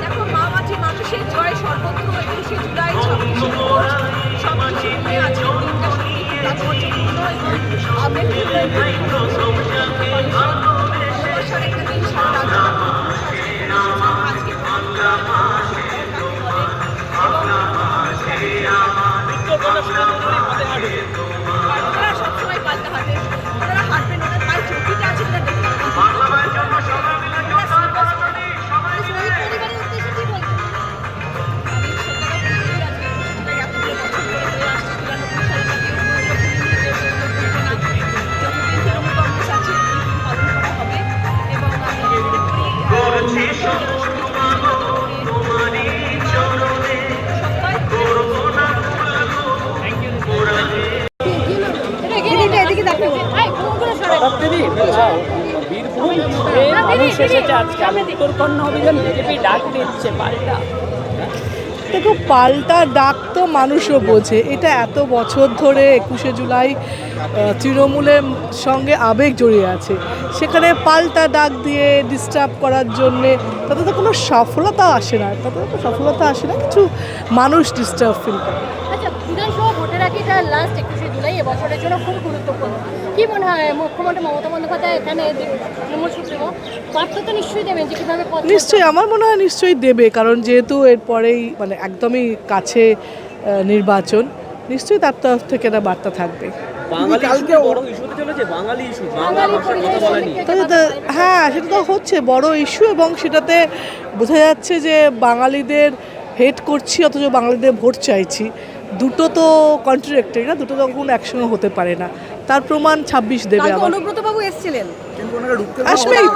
দেখো মা মাটি মানুষের জয় সর্বত্র একুশে জুলাই ছাব্বিশে সব কিছু নিয়ে আজকের দিনটা সত্যি খুব তাৎপর্যপূর্ণ এবং আবেগপূর্ণ ভালোবাসার একটা দিন সারা আজকে ওনারা বীরভূম মানুষ এসেছে আজকে। আমি অভিযান বিজেপি ডাক দিচ্ছে পাল্টা। দেখো পাল্টা ডাক তো মানুষও বোঝে। এটা এত বছর ধরে একুশে জুলাই তৃণমূলের সঙ্গে আবেগ জড়িয়ে আছে। সেখানে পাল্টা ডাক দিয়ে ডিস্টার্ব করার জন্যে তাতে তো কোনো সফলতা আসে না। তাতে তো সফলতা আসে না কিছু মানুষ ডিস্টার্ব ফিল করে। আচ্ছা ভোটের আগে লাস্ট একুশে জুলাই এবছরের জন্য খুব গুরুত্বপূর্ণ। কি মনে হয় মুখ্যমন্ত্রী মমতা বন্দ্যোপাধ্যায় এখানে তৃণমূল সুপ্রিমো বার্তা তো নিশ্চয়ই দেবেন যে কীভাবে নিশ্চয়ই আমার মনে হয় নিশ্চয়ই দেবে কারণ যেহেতু এরপরেই মানে একদমই কাছে নির্বাচন নিশ্চয়ই তার তরফ থেকে একটা বার্তা থাকবে। হ্যাঁ সেটা তো হচ্ছে বড় ইস্যু এবং সেটাতে বোঝা যাচ্ছে যে বাঙালিদের হেট করছি অথচ বাঙালিদের ভোট চাইছি। দুটো তো কন্ট্রাক্টেড না দুটো তখন একসঙ্গে হতে পারে না। তার প্রমাণ ছাব্বিশ দেবে আবার অনুব্রত বাবু এসেছিলেন। আসবেই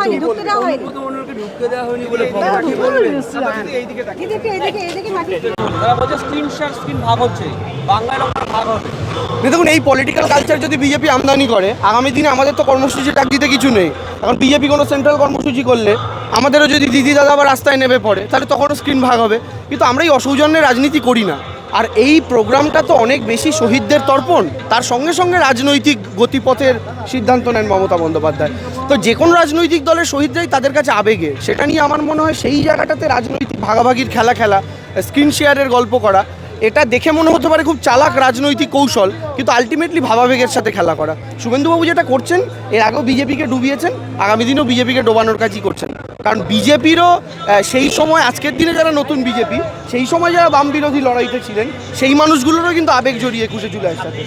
তো দেখুন। এই পলিটিক্যাল কালচার যদি বিজেপি আমদানি করে আগামী দিনে আমাদের তো কর্মসূচি ডাক দিতে কিছু নেই। এখন বিজেপি কোনো সেন্ট্রাল কর্মসূচি করলে আমাদেরও যদি দিদি দাদা আবার রাস্তায় নেমে পড়ে তাহলে তখনও স্ক্রিন ভাগ হবে। কিন্তু আমরা এই অসৌজন্যের রাজনীতি করি না। আর এই প্রোগ্রামটা তো অনেক বেশি শহীদদের তর্পণ। তার সঙ্গে সঙ্গে রাজনৈতিক গতিপথের সিদ্ধান্ত নেন মমতা বন্দ্যোপাধ্যায়। তো যে কোনো রাজনৈতিক দলের শহীদরাই তাদের কাছে আবেগে। সেটা নিয়ে আমার মনে হয় সেই জায়গাটাতে রাজনৈতিক ভাগাভাগির খেলা খেলা, স্ক্রিন শেয়ারের গল্প করা, এটা দেখে মনে হতে পারে খুব চালাক রাজনৈতিক কৌশল, কিন্তু আলটিমেটলি ভাবাবেগের সাথে খেলা করা। শুভেন্দুবাবু যেটা করছেন, এর আগেও বিজেপিকে ডুবিয়েছেন, আগামী দিনেও বিজেপিকে ডোবানোর কাজই করছেন। কারণ বিজেপিরও সেই সময় আজকের দিনে যারা নতুন বিজেপি সেই সময় যারা বাম বিরোধী লড়াইতে ছিলেন সেই মানুষগুলোরও কিন্তু আবেগ জড়িয়ে একুশে জুলাইয়ের সাথে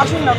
আসুন না